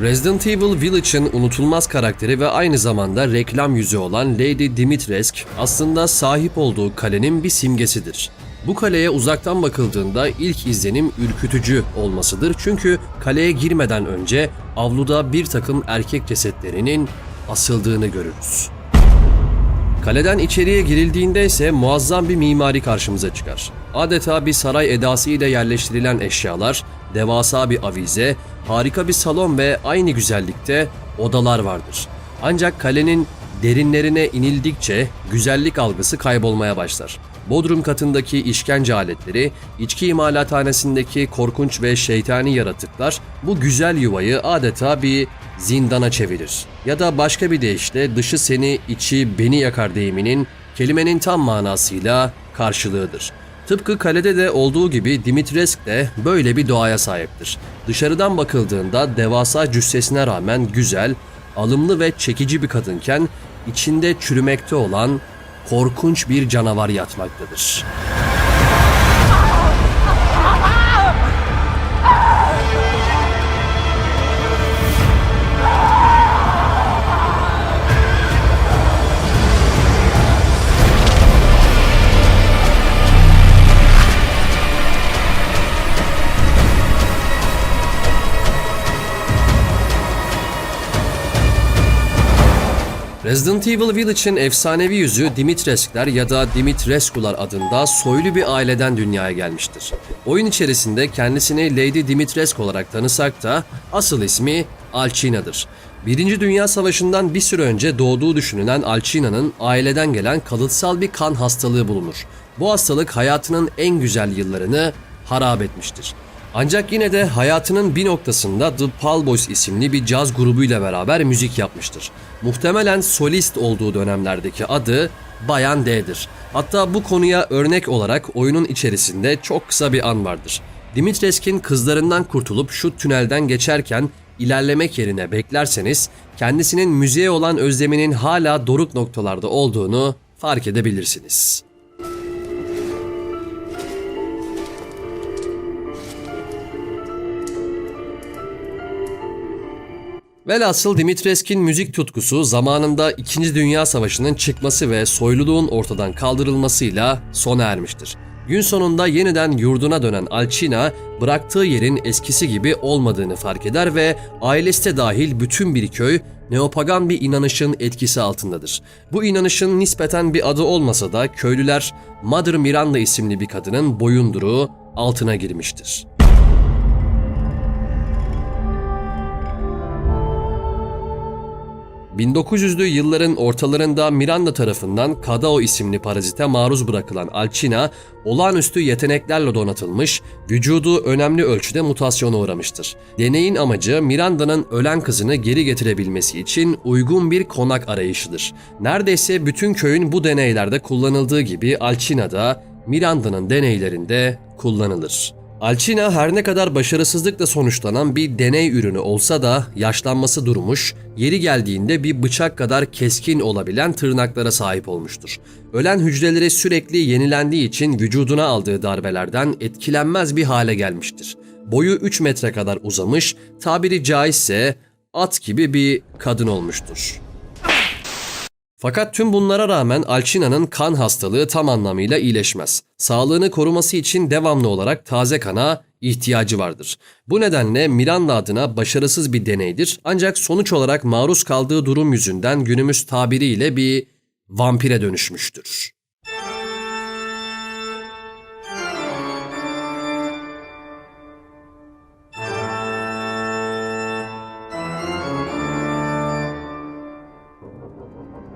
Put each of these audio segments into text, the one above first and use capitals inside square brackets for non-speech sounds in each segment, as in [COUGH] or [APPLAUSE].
Resident Evil Village'ın unutulmaz karakteri ve aynı zamanda reklam yüzü olan Lady Dimitrescu aslında sahip olduğu kalenin bir simgesidir. Bu kaleye uzaktan bakıldığında ilk izlenim ürkütücü olmasıdır çünkü kaleye girmeden önce avluda bir takım erkek cesetlerinin asıldığını görürüz. Kaleden içeriye girildiğinde ise muazzam bir mimari karşımıza çıkar. Adeta bir saray edası ile yerleştirilen eşyalar, devasa bir avize, harika bir salon ve aynı güzellikte odalar vardır. Ancak kalenin derinlerine inildikçe güzellik algısı kaybolmaya başlar. Bodrum katındaki işkence aletleri, içki imalathanesindeki korkunç ve şeytani yaratıklar bu güzel yuvayı adeta bir zindana çevirir. Ya da başka bir deyişle dışı seni, içi beni yakar deyiminin kelimenin tam manasıyla karşılığıdır. Tıpkı kalede de olduğu gibi Dimitresk de böyle bir doğaya sahiptir. Dışarıdan bakıldığında devasa cüssesine rağmen güzel, alımlı ve çekici bir kadınken içinde çürümekte olan korkunç bir canavar yatmaktadır. Resident Evil Village'in efsanevi yüzü Dimitrescular ya da Dimitrescular adında soylu bir aileden dünyaya gelmiştir. Oyun içerisinde kendisini Lady Dimitrescu olarak tanısak da asıl ismi Alcina'dır. Birinci Dünya Savaşı'ndan bir süre önce doğduğu düşünülen Alcina'nın aileden gelen kalıtsal bir kan hastalığı bulunur. Bu hastalık hayatının en güzel yıllarını harap etmiştir. Ancak yine de hayatının bir noktasında The Pal Boys isimli bir caz grubuyla beraber müzik yapmıştır. Muhtemelen solist olduğu dönemlerdeki adı Bayan D'dir. Hatta bu konuya örnek olarak oyunun içerisinde çok kısa bir an vardır. Dimitrescu'nun kızlarından kurtulup şu tünelden geçerken ilerlemek yerine beklerseniz kendisinin müziğe olan özleminin hala doruk noktalarda olduğunu fark edebilirsiniz. Velhasıl Dimitrescu'nun müzik tutkusu zamanında 2. Dünya Savaşı'nın çıkması ve soyluluğun ortadan kaldırılmasıyla sona ermiştir. Gün sonunda yeniden yurduna dönen Alcina, bıraktığı yerin eskisi gibi olmadığını fark eder ve ailesi de dahil bütün bir köy neopagan bir inanışın etkisi altındadır. Bu inanışın nispeten bir adı olmasa da köylüler Mother Miranda isimli bir kadının boyunduruğu altına girmiştir. 1900'lü yılların ortalarında Miranda tarafından Kadao isimli parazite maruz bırakılan Alcina, olağanüstü yeteneklerle donatılmış, vücudu önemli ölçüde mutasyona uğramıştır. Deneyin amacı Miranda'nın ölen kızını geri getirebilmesi için uygun bir konak arayışıdır. Neredeyse bütün köyün bu deneylerde kullanıldığı gibi Alcina da Miranda'nın deneylerinde kullanılır. Alcina her ne kadar başarısızlıkla sonuçlanan bir deney ürünü olsa da yaşlanması durmuş, yeri geldiğinde bir bıçak kadar keskin olabilen tırnaklara sahip olmuştur. Ölen hücreleri sürekli yenilendiği için vücuduna aldığı darbelerden etkilenmez bir hale gelmiştir. Boyu 3 metre kadar uzamış, tabiri caizse at gibi bir kadın olmuştur. Fakat tüm bunlara rağmen Alcina'nın kan hastalığı tam anlamıyla iyileşmez. Sağlığını koruması için devamlı olarak taze kana ihtiyacı vardır. Bu nedenle Miranda adına başarısız bir deneydir ancak sonuç olarak maruz kaldığı durum yüzünden günümüz tabiriyle bir vampire dönüşmüştür.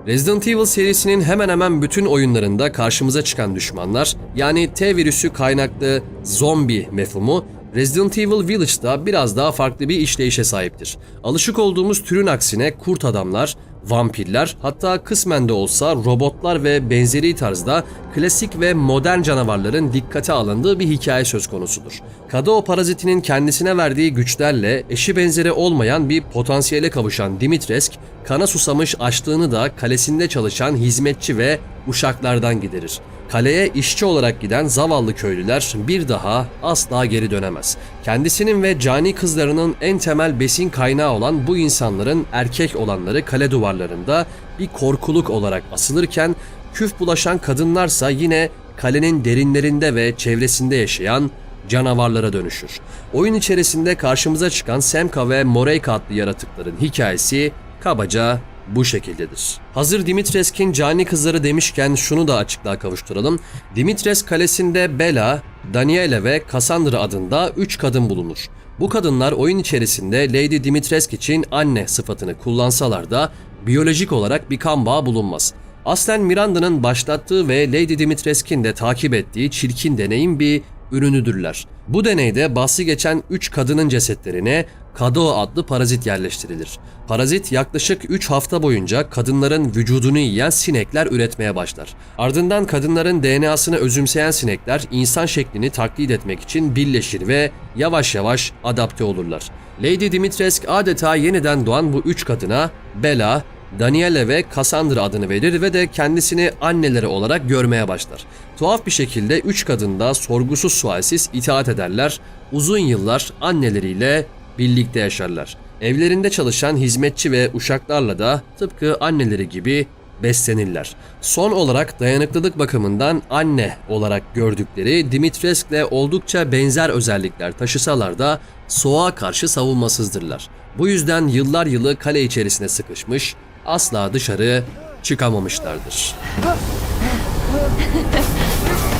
Resident Evil serisinin hemen hemen bütün oyunlarında karşımıza çıkan düşmanlar yani T virüsü kaynaklı zombi mefhumu Resident Evil Village'da biraz daha farklı bir işleyişe sahiptir. Alışık olduğumuz türün aksine kurt adamlar, vampirler hatta kısmen de olsa robotlar ve benzeri tarzda klasik ve modern canavarların dikkate alındığı bir hikaye söz konusudur. Kadao parazitinin kendisine verdiği güçlerle eşi benzeri olmayan bir potansiyele kavuşan Dimitresk, kana susamış açlığını da kalesinde çalışan hizmetçi ve uşaklardan giderir. Kaleye işçi olarak giden zavallı köylüler bir daha asla geri dönemez. Kendisinin ve cani kızlarının en temel besin kaynağı olan bu insanların erkek olanları kale duvarlarında bir korkuluk olarak asılırken küf bulaşan kadınlarsa yine kalenin derinlerinde ve çevresinde yaşayan canavarlara dönüşür. Oyun içerisinde karşımıza çıkan Semka ve Moreyka adlı yaratıkların hikayesi kabaca bu şekildedir. Hazır Dimitresk'in cani kızları demişken şunu da açıklığa kavuşturalım. Dimitres kalesinde Bela, Daniela ve Cassandra adında 3 kadın bulunur. Bu kadınlar oyun içerisinde Lady Dimitresk için anne sıfatını kullansalar da biyolojik olarak bir kan bağı bulunmaz. Aslen Miranda'nın başlattığı ve Lady Dimitresk'in de takip ettiği çirkin deneyim bir ürünüdürler. Bu deneyde bahsi geçen 3 kadının cesetlerine Kado adlı parazit yerleştirilir. Parazit yaklaşık 3 hafta boyunca kadınların vücudunu yiyen sinekler üretmeye başlar. Ardından kadınların DNA'sını özümseyen sinekler insan şeklini taklit etmek için birleşir ve yavaş yavaş adapte olurlar. Lady Dimitresk adeta yeniden doğan bu üç kadına Bella, Daniele ve Cassandra adını verir ve de kendisini anneleri olarak görmeye başlar. Tuhaf bir şekilde üç kadın da sorgusuz sualsiz itaat ederler. Uzun yıllar anneleriyle birlikte yaşarlar. Evlerinde çalışan hizmetçi ve uşaklarla da tıpkı anneleri gibi beslenirler. Son olarak dayanıklılık bakımından anne olarak gördükleri Dimitresk'le oldukça benzer özellikler taşısalar da soğuğa karşı savunmasızdırlar. Bu yüzden yıllar yılı kale içerisine sıkışmış, asla dışarı çıkamamışlardır.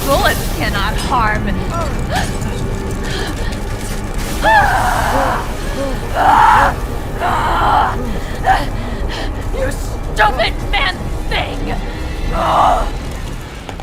Bullets cannot harm. You stupid man thing!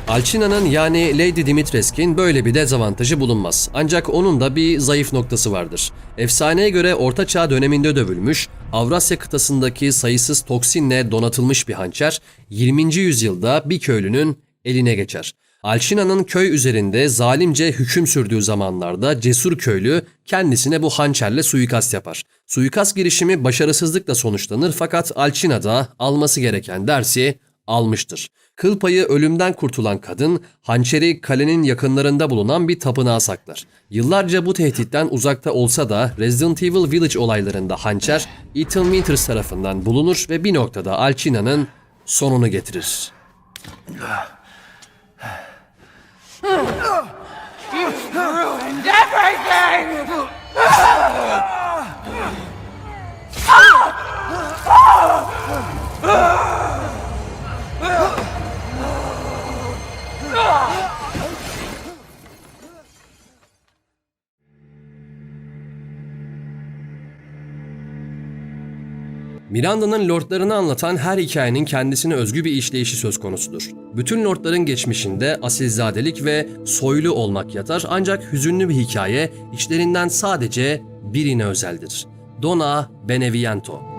Alcina'nın yani Lady Dimitresk'in böyle bir dezavantajı bulunmaz. Ancak onun da bir zayıf noktası vardır. Efsaneye göre Orta Çağ döneminde dövülmüş, Avrasya kıtasındaki sayısız toksinle donatılmış bir hançer 20. yüzyılda bir köylünün eline geçer. Alcina'nın köy üzerinde zalimce hüküm sürdüğü zamanlarda cesur köylü kendisine bu hançerle suikast yapar. Suikast girişimi başarısızlıkla sonuçlanır fakat Alcina da alması gereken dersi almıştır. Kıl payı ölümden kurtulan kadın hançeri kalenin yakınlarında bulunan bir tapınağa saklar. Yıllarca bu tehditten uzakta olsa da Resident Evil Village olaylarında hançer Ethan Winters tarafından bulunur ve bir noktada Alcina'nın sonunu getirir. Miranda'nın lordlarını anlatan her hikayenin kendisine özgü bir işleyişi söz konusudur. Bütün lordların geçmişinde asilzadelik ve soylu olmak yatar ancak hüzünlü bir hikaye içlerinden sadece birine özeldir. Dona Beneviento.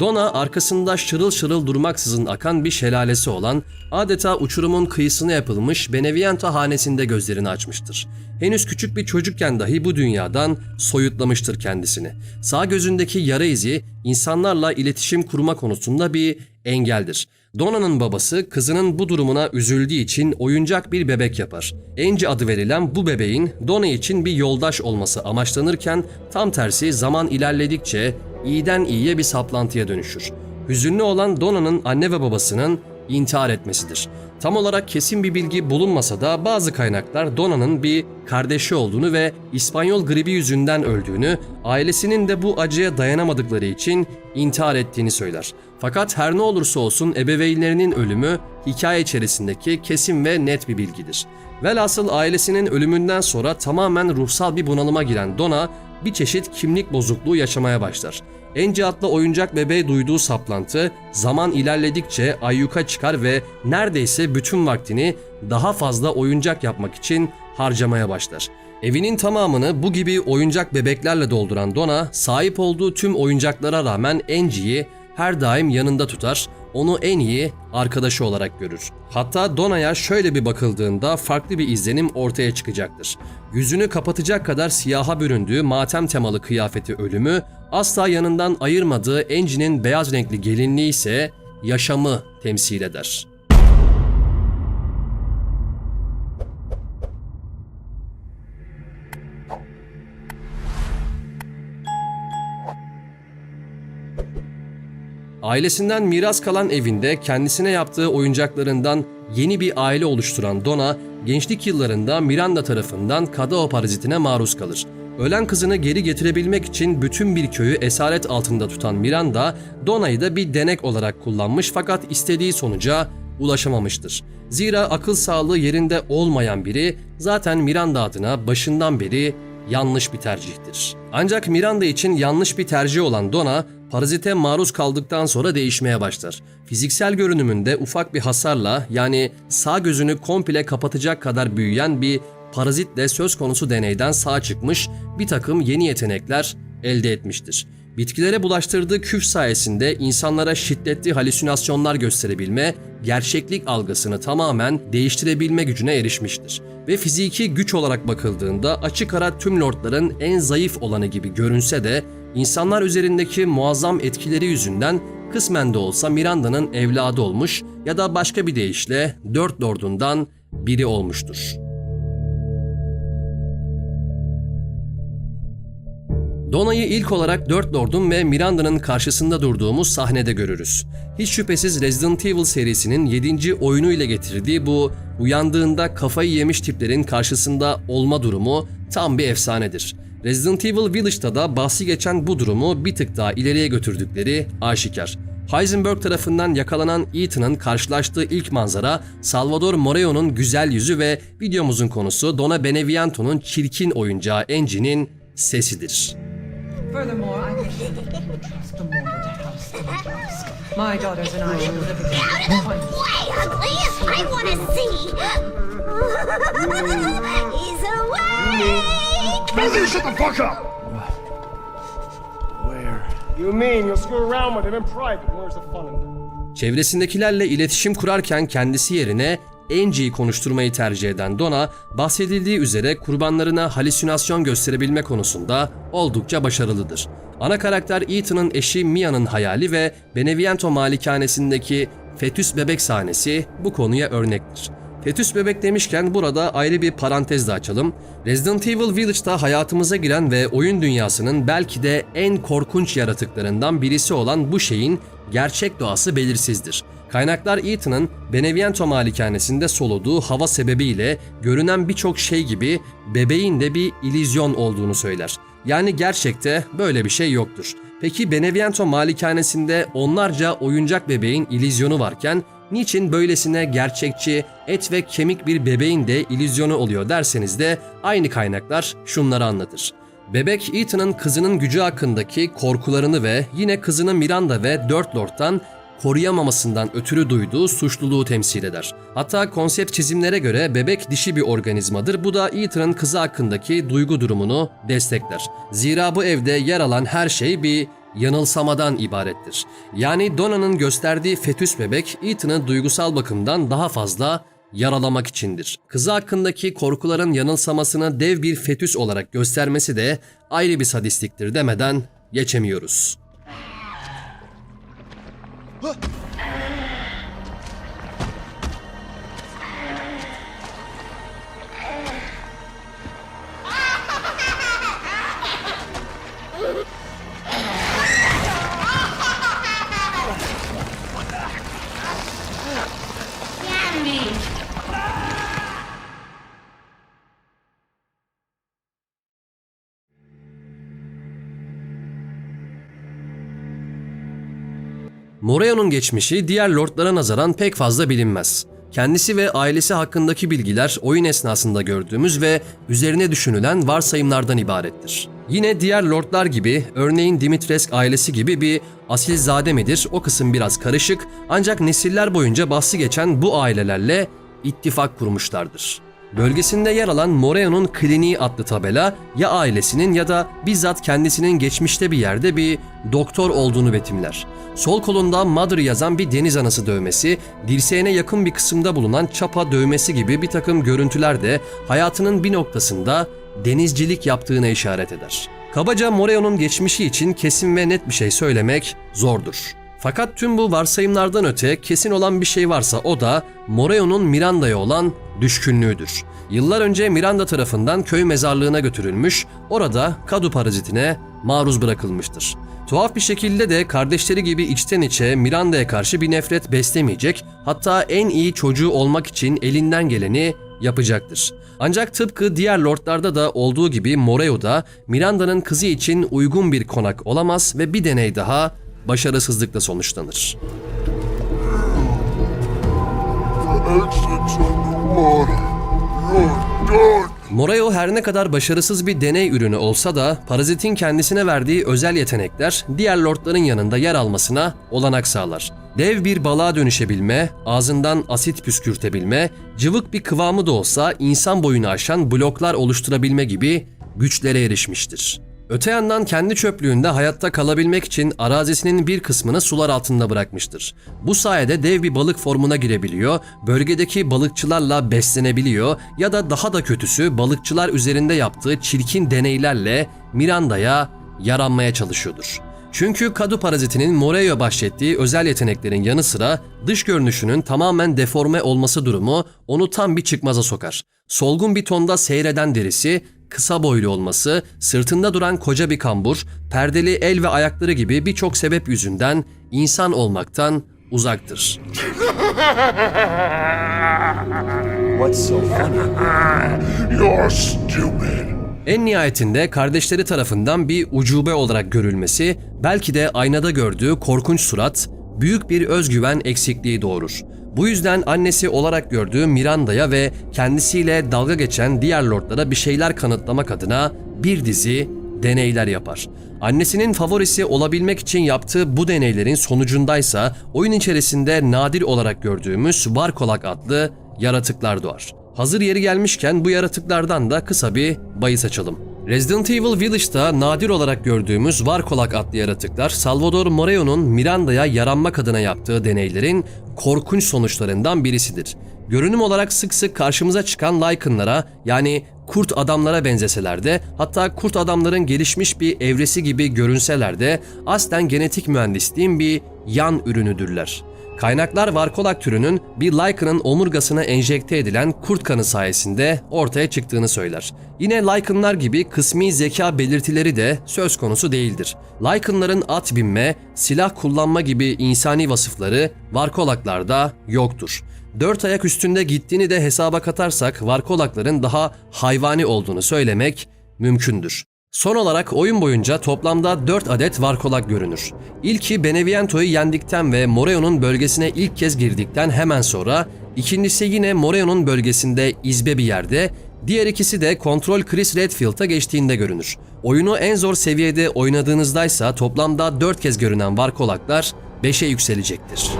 Dona arkasında şırıl şırıl durmaksızın akan bir şelalesi olan adeta uçurumun kıyısına yapılmış Beneviento hanesinde gözlerini açmıştır. Henüz küçük bir çocukken dahi bu dünyadan soyutlamıştır kendisini. Sağ gözündeki yara izi insanlarla iletişim kurma konusunda bir engeldir. Dona'nın babası kızının bu durumuna üzüldüğü için oyuncak bir bebek yapar. Angie adı verilen bu bebeğin Dona için bir yoldaş olması amaçlanırken tam tersi zaman ilerledikçe iyiden iyiye bir saplantıya dönüşür. Hüzünlü olan Dona'nın anne ve babasının intihar etmesidir. Tam olarak kesin bir bilgi bulunmasa da bazı kaynaklar Dona'nın bir kardeşi olduğunu ve İspanyol gribi yüzünden öldüğünü, ailesinin de bu acıya dayanamadıkları için intihar ettiğini söyler. Fakat her ne olursa olsun ebeveynlerinin ölümü hikaye içerisindeki kesin ve net bir bilgidir. Velhasıl ailesinin ölümünden sonra tamamen ruhsal bir bunalıma giren Dona bir çeşit kimlik bozukluğu yaşamaya başlar. Angie adlı oyuncak bebeğe duyduğu saplantı zaman ilerledikçe ayyuka çıkar ve neredeyse bütün vaktini daha fazla oyuncak yapmak için harcamaya başlar. Evinin tamamını bu gibi oyuncak bebeklerle dolduran Donna sahip olduğu tüm oyuncaklara rağmen Angie'yi her daim yanında tutar, onu en iyi arkadaşı olarak görür. Hatta Dona'ya şöyle bir bakıldığında farklı bir izlenim ortaya çıkacaktır. Yüzünü kapatacak kadar siyaha büründüğü matem temalı kıyafeti ölümü, asla yanından ayırmadığı Angie'nin beyaz renkli gelinliği ise yaşamı temsil eder. Ailesinden miras kalan evinde kendisine yaptığı oyuncaklarından yeni bir aile oluşturan Donna, gençlik yıllarında Miranda tarafından Kadao parazitine maruz kalır. Ölen kızını geri getirebilmek için bütün bir köyü esaret altında tutan Miranda, Donna'yı da bir denek olarak kullanmış fakat istediği sonuca ulaşamamıştır. Zira akıl sağlığı yerinde olmayan biri zaten Miranda adına başından beri yanlış bir tercihtir. Ancak Miranda için yanlış bir tercih olan Donna, parazite maruz kaldıktan sonra değişmeye başlar. Fiziksel görünümünde ufak bir hasarla yani sağ gözünü komple kapatacak kadar büyüyen bir parazitle söz konusu deneyden sağ çıkmış bir takım yeni yetenekler elde etmiştir. Bitkilere bulaştırdığı küf sayesinde insanlara şiddetli halüsinasyonlar gösterebilme, gerçeklik algısını tamamen değiştirebilme gücüne erişmiştir. Ve fiziki güç olarak bakıldığında açık ara tüm lordların en zayıf olanı gibi görünse de insanlar üzerindeki muazzam etkileri yüzünden kısmen de olsa Miranda'nın evladı olmuş ya da başka bir deyişle dört lordundan biri olmuştur. Dona'yı ilk olarak Dört Lord'un ve Miranda'nın karşısında durduğumuz sahnede görürüz. Hiç şüphesiz Resident Evil serisinin 7. oyunu ile getirdiği bu uyandığında kafayı yemiş tiplerin karşısında olma durumu tam bir efsanedir. Resident Evil Village'da da bahsi geçen bu durumu bir tık daha ileriye götürdükleri aşikar. Heisenberg tarafından yakalanan Ethan'ın karşılaştığı ilk manzara Salvador Moreo'nun güzel yüzü ve videomuzun konusu Donna Beneviento'nun çirkin oyuncağı Angie'nin sesidir. Furthermore, I wish that you would trust the mortal house in the dusk. My daughters and I shall live again. One Way ugly! I want to see! [LAUGHS] He's awake! Maybe shut the fuck up! Where? You mean you'll screw around with him in private? Where's the fun in that? Çevresindekilerle iletişim kurarken kendisi yerine Angie'yi konuşturmayı tercih eden Donna, bahsedildiği üzere kurbanlarına halüsinasyon gösterebilme konusunda oldukça başarılıdır. Ana karakter Ethan'ın eşi Mia'nın hayali ve Beneviento malikanesindeki fetüs bebek sahnesi bu konuya örnektir. Fetüs bebek demişken burada ayrı bir parantez de açalım. Resident Evil Village'da hayatımıza giren ve oyun dünyasının belki de en korkunç yaratıklarından birisi olan bu şeyin gerçek doğası belirsizdir. Kaynaklar Ethan'ın Beneviento malikanesinde soluduğu hava sebebiyle görünen birçok şey gibi bebeğin de bir ilizyon olduğunu söyler. Yani gerçekte böyle bir şey yoktur. Peki Beneviento malikanesinde onlarca oyuncak bebeğin ilizyonu varken niçin böylesine gerçekçi, et ve kemik bir bebeğin de ilizyonu oluyor derseniz de aynı kaynaklar şunları anlatır. Bebek Ethan'ın kızının gücü hakkındaki korkularını ve yine kızını Miranda ve Dört Lord'dan koruyamamasından ötürü duyduğu suçluluğu temsil eder. Hatta konsept çizimlere göre bebek dişi bir organizmadır. Bu da Ethan'ın kızı hakkındaki duygu durumunu destekler. Zira bu evde yer alan her şey bir yanılsamadan ibarettir. Yani Donna'nın gösterdiği fetüs bebek Ethan'ı duygusal bakımdan daha fazla yaralamak içindir. Kızı hakkındaki korkuların yanılsamasını dev bir fetüs olarak göstermesi de ayrı bir sadistiktir demeden geçemiyoruz. Moreo'nun geçmişi diğer lordlara nazaran pek fazla bilinmez. Kendisi ve ailesi hakkındaki bilgiler oyun esnasında gördüğümüz ve üzerine düşünülen varsayımlardan ibarettir. Yine diğer lordlar gibi, örneğin Dimitresk ailesi gibi bir asilzade midir o kısım biraz karışık ancak nesiller boyunca bahsi geçen bu ailelerle ittifak kurmuşlardır. Bölgesinde yer alan Moreo'nun kliniği adlı tabela ya ailesinin ya da bizzat kendisinin geçmişte bir yerde bir doktor olduğunu betimler. Sol kolunda Mother yazan bir deniz anası dövmesi, dirseğine yakın bir kısımda bulunan çapa dövmesi gibi bir takım görüntüler de hayatının bir noktasında denizcilik yaptığına işaret eder. Kabaca Moreo'nun geçmişi için kesin ve net bir şey söylemek zordur. Fakat tüm bu varsayımlardan öte kesin olan bir şey varsa o da Moreo'nun Miranda'ya olan düşkünlüğüdür. Yıllar önce Miranda tarafından köy mezarlığına götürülmüş, orada kadu parazitine maruz bırakılmıştır. Tuhaf bir şekilde de kardeşleri gibi içten içe Miranda'ya karşı bir nefret beslemeyecek, hatta en iyi çocuğu olmak için elinden geleni yapacaktır. Ancak tıpkı diğer lordlarda da olduğu gibi Moreo da Miranda'nın kızı için uygun bir konak olamaz ve bir deney daha başarısızlıkla sonuçlanır. Moreo her ne kadar başarısız bir deney ürünü olsa da parazitin kendisine verdiği özel yetenekler diğer lordların yanında yer almasına olanak sağlar. Dev bir balığa dönüşebilme, ağzından asit püskürtebilme, cıvık bir kıvamı da olsa insan boyunu aşan bloklar oluşturabilme gibi güçlere erişmiştir. Öte yandan kendi çöplüğünde hayatta kalabilmek için arazisinin bir kısmını sular altında bırakmıştır. Bu sayede dev bir balık formuna girebiliyor, bölgedeki balıkçılarla beslenebiliyor ya da daha da kötüsü balıkçılar üzerinde yaptığı çirkin deneylerle Miranda'ya yaranmaya çalışıyordur. Çünkü kadu parazitinin Moreo bahşettiği özel yeteneklerin yanı sıra dış görünüşünün tamamen deforme olması durumu onu tam bir çıkmaza sokar. Solgun bir tonda seyreden derisi, kısa boylu olması, sırtında duran koca bir kambur, perdeli el ve ayakları gibi birçok sebep yüzünden insan olmaktan uzaktır. [LAUGHS] What's so funny? [LAUGHS] You're stupid. En nihayetinde kardeşleri tarafından bir ucube olarak görülmesi, belki de aynada gördüğü korkunç surat, büyük bir özgüven eksikliği doğurur. Bu yüzden annesi olarak gördüğü Miranda'ya ve kendisiyle dalga geçen diğer lordlara bir şeyler kanıtlamak adına bir dizi deneyler yapar. Annesinin favorisi olabilmek için yaptığı bu deneylerin sonucundaysa oyun içerisinde nadir olarak gördüğümüz Varkolak adlı yaratıklar doğar. Hazır yeri gelmişken bu yaratıklardan da kısa bir bahis açalım. Resident Evil Village'da nadir olarak gördüğümüz Varkolak adlı yaratıklar Salvador Moreo'nun Miranda'ya yaranmak adına yaptığı deneylerin korkunç sonuçlarından birisidir. Görünüm olarak sık sık karşımıza çıkan Lycan'lara yani kurt adamlara benzeseler de hatta kurt adamların gelişmiş bir evresi gibi görünseler de aslen genetik mühendisliğin bir yan ürünüdürler. Kaynaklar Varkolak türünün bir Lycan'ın omurgasına enjekte edilen kurt kanı sayesinde ortaya çıktığını söyler. Yine Lycan'lar gibi kısmi zeka belirtileri de söz konusu değildir. Lycan'ların at binme, silah kullanma gibi insani vasıfları Varkolaklarda yoktur. Dört ayak üstünde gittiğini de hesaba katarsak Varkolakların daha hayvani olduğunu söylemek mümkündür. Son olarak oyun boyunca toplamda 4 adet Varkolak görünür. İlki Beneviento'yu yendikten ve Moreo'nun bölgesine ilk kez girdikten hemen sonra, ikincisi yine Moreo'nun bölgesinde izbe bir yerde, diğer ikisi de kontrol Chris Redfield'a geçtiğinde görünür. Oyunu en zor seviyede oynadığınızdaysa toplamda 4 kez görünen Varkolaklar 5'e yükselecektir.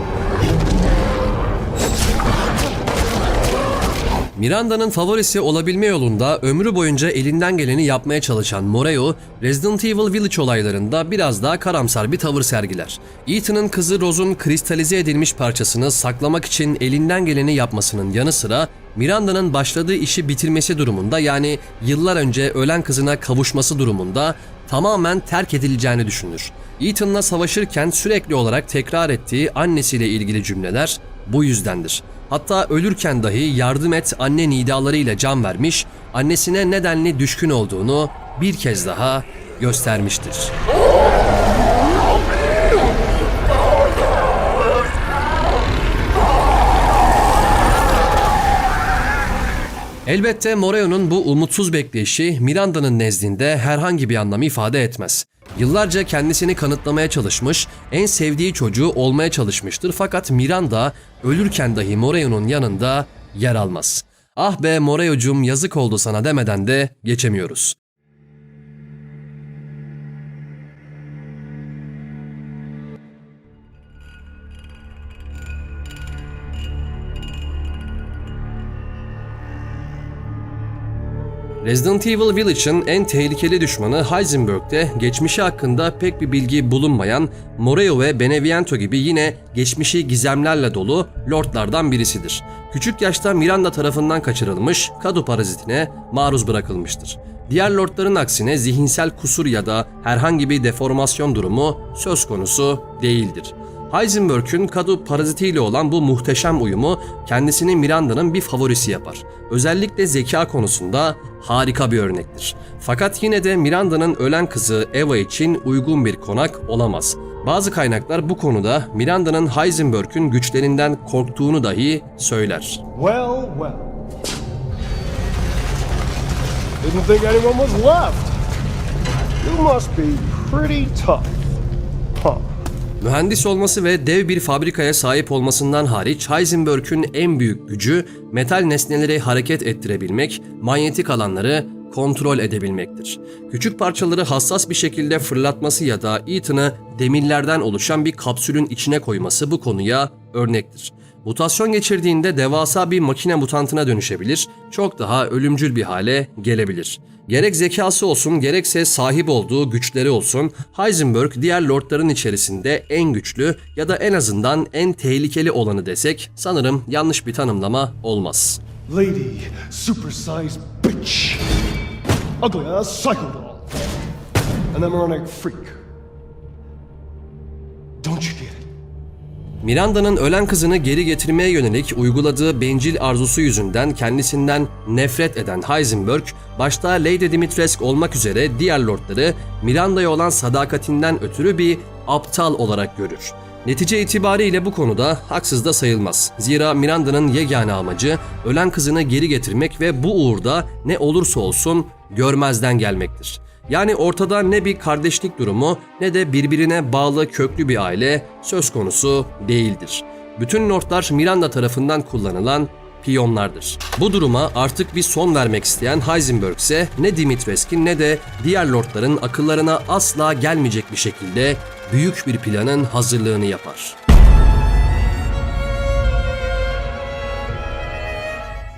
Miranda'nın favorisi olabilme yolunda ömrü boyunca elinden geleni yapmaya çalışan Moreo, Resident Evil Village olaylarında biraz daha karamsar bir tavır sergiler. Ethan'ın kızı Rose'un kristalize edilmiş parçasını saklamak için elinden geleni yapmasının yanı sıra Miranda'nın başladığı işi bitirmesi durumunda yani yıllar önce ölen kızına kavuşması durumunda tamamen terk edileceğini düşünür. Ethan'la savaşırken sürekli olarak tekrar ettiği annesiyle ilgili cümleler bu yüzdendir. Hatta ölürken dahi yardım et anne nidalarıyla can vermiş, annesine nedenli düşkün olduğunu bir kez daha göstermiştir. Elbette Moreo'nun bu umutsuz bekleyişi Miranda'nın nezdinde herhangi bir anlam ifade etmez. Yıllarca kendisini kanıtlamaya çalışmış, en sevdiği çocuğu olmaya çalışmıştır fakat Miranda ölürken dahi Moreo'nun yanında yer almaz. Ah be Moreo'cum yazık oldu sana demeden de geçemiyoruz. Resident Evil Village'ın en tehlikeli düşmanı Heisenberg'de geçmişi hakkında pek bir bilgi bulunmayan Moreo ve Beneviento gibi yine geçmişi gizemlerle dolu lordlardan birisidir. Küçük yaşta Miranda tarafından kaçırılmış, kadu parazitine maruz bırakılmıştır. Diğer lordların aksine zihinsel kusur ya da herhangi bir deformasyon durumu söz konusu değildir. Heisenberg'ün kadu parazitiyle olan bu muhteşem uyumu kendisini Miranda'nın bir favorisi yapar. Özellikle zeka konusunda harika bir örnektir. Fakat yine de Miranda'nın ölen kızı Eva için uygun bir konak olamaz. Bazı kaynaklar bu konuda Miranda'nın Heisenberg'ün güçlerinden korktuğunu dahi söyler. Well, well. Didn't think anyone was left. You must be pretty tough. Huh. Mühendis olması ve dev bir fabrikaya sahip olmasından hariç Heisenberg'ün en büyük gücü metal nesneleri hareket ettirebilmek, manyetik alanları kontrol edebilmektir. Küçük parçaları hassas bir şekilde fırlatması ya da Ethan'ı demirlerden oluşan bir kapsülün içine koyması bu konuya örnektir. Mutasyon geçirdiğinde devasa bir makine mutantına dönüşebilir, çok daha ölümcül bir hale gelebilir. Gerek zekası olsun gerekse sahip olduğu güçleri olsun Heisenberg diğer lordların içerisinde en güçlü ya da en azından en tehlikeli olanı desek sanırım yanlış bir tanımlama olmaz. Lady, supersized bitch. Ugly ass psycho doll. An freak. Miranda'nın ölen kızını geri getirmeye yönelik uyguladığı bencil arzusu yüzünden kendisinden nefret eden Heisenberg, başta Lady Dimitrescu olmak üzere diğer lordları Miranda'ya olan sadakatinden ötürü bir aptal olarak görür. Netice itibariyle bu konuda haksız da sayılmaz. Zira Miranda'nın yegane amacı ölen kızını geri getirmek ve bu uğurda ne olursa olsun görmezden gelmektir. Yani ortada ne bir kardeşlik durumu ne de birbirine bağlı köklü bir aile söz konusu değildir. Bütün lordlar Miranda tarafından kullanılan piyonlardır. Bu duruma artık bir son vermek isteyen Heisenberg ise ne Dimitrescu'nun ne de diğer lordların akıllarına asla gelmeyecek bir şekilde büyük bir planın hazırlığını yapar.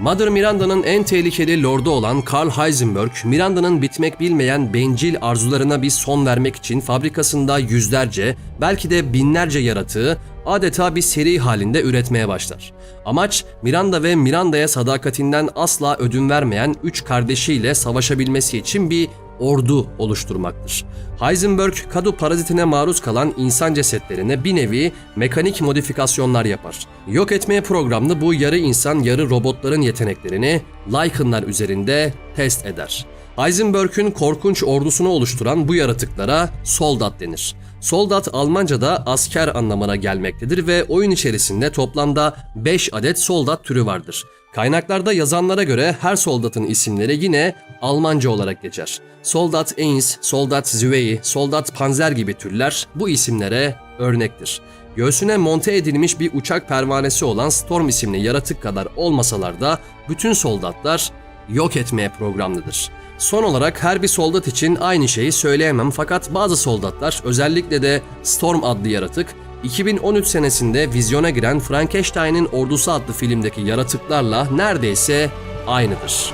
Mother Miranda'nın en tehlikeli lordu olan Karl Heisenberg, Miranda'nın bitmek bilmeyen bencil arzularına bir son vermek için fabrikasında yüzlerce, belki de binlerce yaratığı adeta bir seri halinde üretmeye başlar. Amaç Miranda ve Miranda'ya sadakatinden asla ödün vermeyen üç kardeşiyle savaşabilmesi için bir ordu oluşturmaktır. Heisenberg, kadu parazitine maruz kalan insan cesetlerine bir nevi mekanik modifikasyonlar yapar. Yok etmeye programlı bu yarı insan yarı robotların yeteneklerini Lycanlar üzerinde test eder. Heisenberg'ün korkunç ordusunu oluşturan bu yaratıklara soldat denir. Soldat Almanca'da asker anlamına gelmektedir ve oyun içerisinde toplamda 5 adet soldat türü vardır. Kaynaklarda yazanlara göre her soldatın isimleri yine Almanca olarak geçer. Soldat Eins, Soldat Zwei, Soldat Panzer gibi türler bu isimlere örnektir. Göğsüne monte edilmiş bir uçak pervanesi olan Storm isimli yaratık kadar olmasalar da bütün soldatlar yok etmeye programlıdır. Son olarak her bir soldat için aynı şeyi söyleyemem fakat bazı soldatlar özellikle de Storm adlı yaratık 2013 senesinde vizyona giren Frankenstein'in Ordusu adlı filmdeki yaratıklarla neredeyse aynıdır.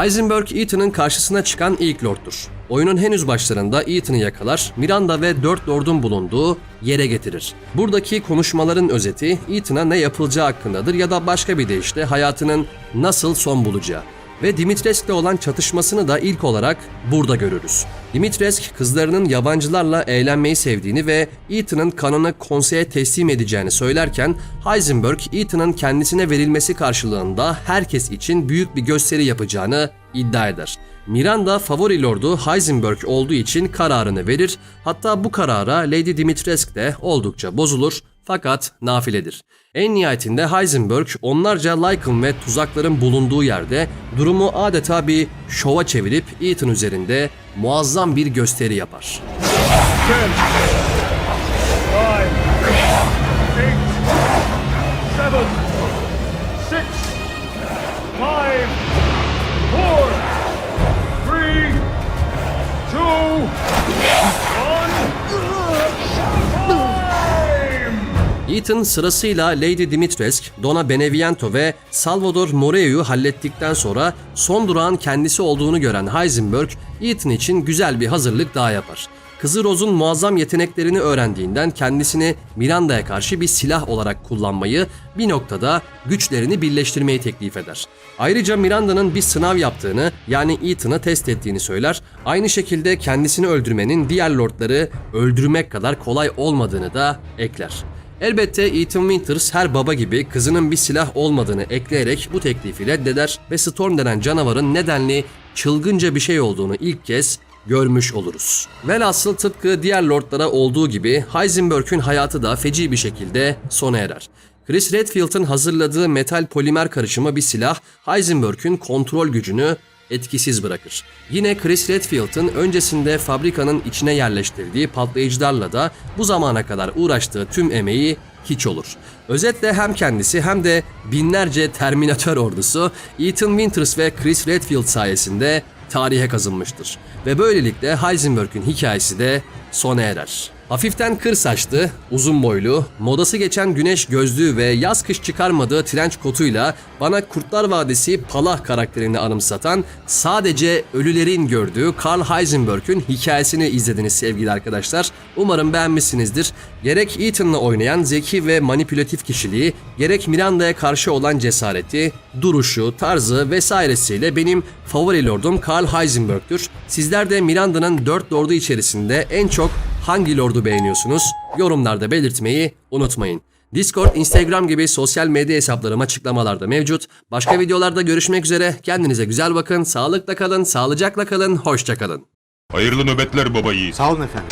Heisenberg Ethan'ın karşısına çıkan ilk lorddur. Oyunun henüz başlarında Ethan'ı yakalar, Miranda ve dört lordun bulunduğu yere getirir. Buradaki konuşmaların özeti Ethan'a ne yapılacağı hakkındadır ya da başka bir deyişle hayatının nasıl son bulacağı. Ve Dimitrescu'la olan çatışmasını da ilk olarak burada görürüz. Dimitrescu kızlarının yabancılarla eğlenmeyi sevdiğini ve Ethan'ın kanını konseye teslim edeceğini söylerken Heisenberg Ethan'ın kendisine verilmesi karşılığında herkes için büyük bir gösteri yapacağını iddia eder. Miranda favori lordu Heisenberg olduğu için kararını verir. Hatta bu karara Lady Dimitrescu de oldukça bozulur fakat nafiledir. En nihayetinde Heisenberg onlarca Lycan ve tuzakların bulunduğu yerde durumu adeta bir şova çevirip Ethan üzerinde muazzam bir gösteri yapar. Ethan sırasıyla Lady Dimitrescu, Donna Beneviento ve Salvador Moreo'yu hallettikten sonra son durağın kendisi olduğunu gören Heisenberg, Ethan için güzel bir hazırlık daha yapar. Kızı Rose'un muazzam yeteneklerini öğrendiğinden kendisini Miranda'ya karşı bir silah olarak kullanmayı, bir noktada güçlerini birleştirmeyi teklif eder. Ayrıca Miranda'nın bir sınav yaptığını yani Ethan'ı test ettiğini söyler. Aynı şekilde kendisini öldürmenin diğer lordları öldürmek kadar kolay olmadığını da ekler. Elbette Ethan Winters her baba gibi kızının bir silah olmadığını ekleyerek bu teklifi reddeder ve Storm denen canavarın nedenli çılgınca bir şey olduğunu ilk kez görmüş oluruz. Velhasıl tıpkı diğer lordlara olduğu gibi Heisenberg'ün hayatı da feci bir şekilde sona erer. Chris Redfield'ın hazırladığı metal polimer karışımı bir silah Heisenberg'ün kontrol gücünü etkisiz bırakır. Yine Chris Redfield'ın öncesinde fabrikanın içine yerleştirdiği patlayıcılarla da bu zamana kadar uğraştığı tüm emeği hiç olur. Özetle hem kendisi hem de binlerce Terminator ordusu Ethan Winters ve Chris Redfield sayesinde tarihe kazınmıştır. Ve böylelikle Heisenberg'ün hikayesi de sona erer. Hafiften kır saçlı, uzun boylu, modası geçen güneş gözlüğü ve yaz kış çıkarmadığı trench kotuyla bana Kurtlar Vadisi Palah karakterini anımsatan sadece ölülerin gördüğü Carl Heisenberg'ün hikayesini izlediniz sevgili arkadaşlar. Umarım beğenmişsinizdir. Gerek Ethan'la oynayan zeki ve manipülatif kişiliği, gerek Miranda'ya karşı olan cesareti, duruşu, tarzı vesairesiyle benim favori lordum Carl Heisenberg'tür. Sizler de Miranda'nın 4 lordu içerisinde en çok hangi lordu beğeniyorsunuz? Yorumlarda belirtmeyi unutmayın. Discord, Instagram gibi sosyal medya hesaplarım açıklamalarda mevcut. Başka videolarda görüşmek üzere. Kendinize güzel bakın, sağlıkla kalın, sağlıcakla kalın, hoşça kalın. Hayırlı nöbetler baba yiğit. Sağ olun efendim.